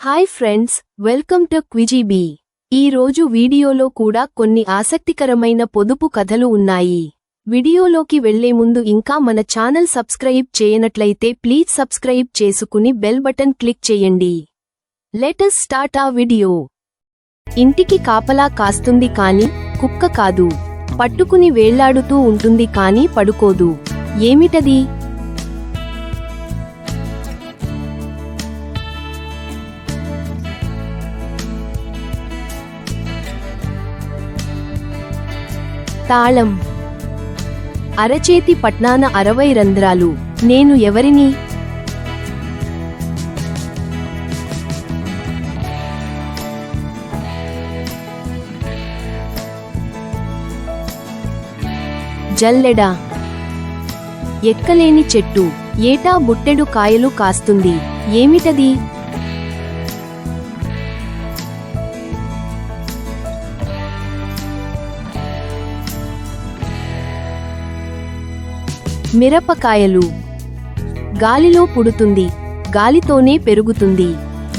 Hi friends welcome to Quizibee ఈ రోజు వీడియోలో కూడా కొన్ని ఆసక్తికరమైన పొదుపు కథలు ఉన్నాయి. వీడియోలోకి వెళ్ళే ముందు ఇంకా మన ఛానల్ సబ్స్క్రైబ్ చేయనట్లయితే ప్లీజ్ సబ్స్క్రైబ్ చేసుకుని బెల్ బటన్ క్లిక్ చేయండి. లెటస్ స్టార్ట్ ఆ వీడియో. ఇంటికి కాపలా కాస్తుంది కాని కుక్క కాదు. పట్టుకుని వేళ్ళాడుతూ ఉంటుంది కాని పడుకోదు. ఏమిటది? తాళం. అరచేతి పట్నాన అరవై రంధ్రాలు. నేను ఎవరిని? జల్లెడ. ఎక్కలేని చెట్టు. ఏటా బుట్టెడు కాయలు కాస్తుంది. ఏమిటది? మిరపకాయలు. గాలిలో పుడుతుంది. గాలితోనే పెరుగుతుంది.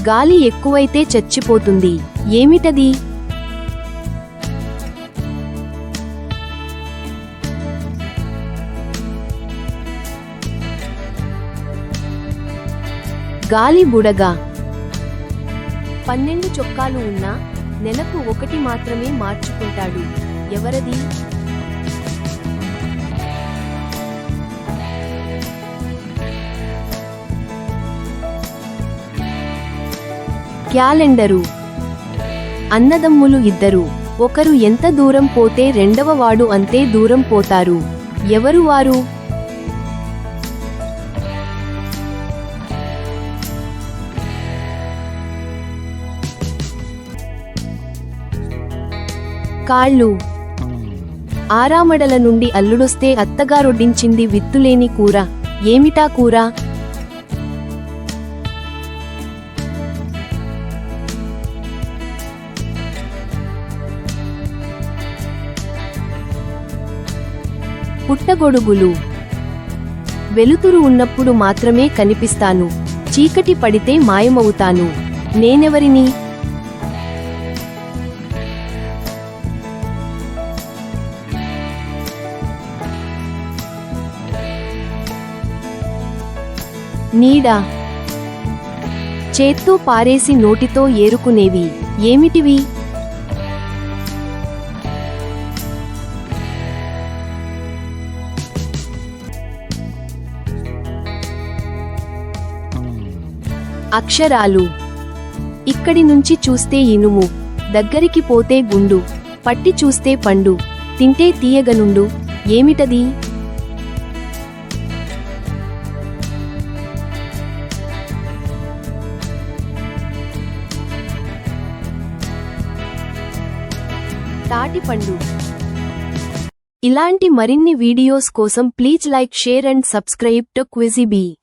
గాలి ఎక్కువైతే చచ్చిపోతుంది. ఏమిటది? గాలి బుడగ. పన్నెండు చొక్కాలు ఉన్నా నెలకు ఒకటి మాత్రమే మార్చుకుంటాడు. ఎవరది? క్యాలెండరు. అన్నదమ్ములు ఇద్దరు. ఒకరు ఎంత దూరం పోతే రెండవ వాడు అంతే దూరం పోతారు. ఎవరు వారు? కాళ్ళు. ఆరామడల నుండి అల్లుడొస్తే అత్తగారొడ్డించింది విత్తులేని కూర. ఏమిటా కూర? పుట్టగొడుగులు. వెలుతురు ఉన్నప్పుడు మాత్రమే కనిపిస్తాను. చీకటి పడితే మాయమవుతాను. నేనెవరిని? నీడా. చేత్తో పారేసి నోటితో ఏరుకునేవి. ఏమిటివి? అక్షరాలు. ఇక్కడి నుంచి చూస్తే ఇనుము దగ్గరికి పోతే గుండు పట్టి చూస్తే పండు తింటే తీయగనుండు ఏమిటది? తాటిపండు ఇలాంటి మరిన్ని వీడియోస్ కోసం please like share and subscribe to Quizibee.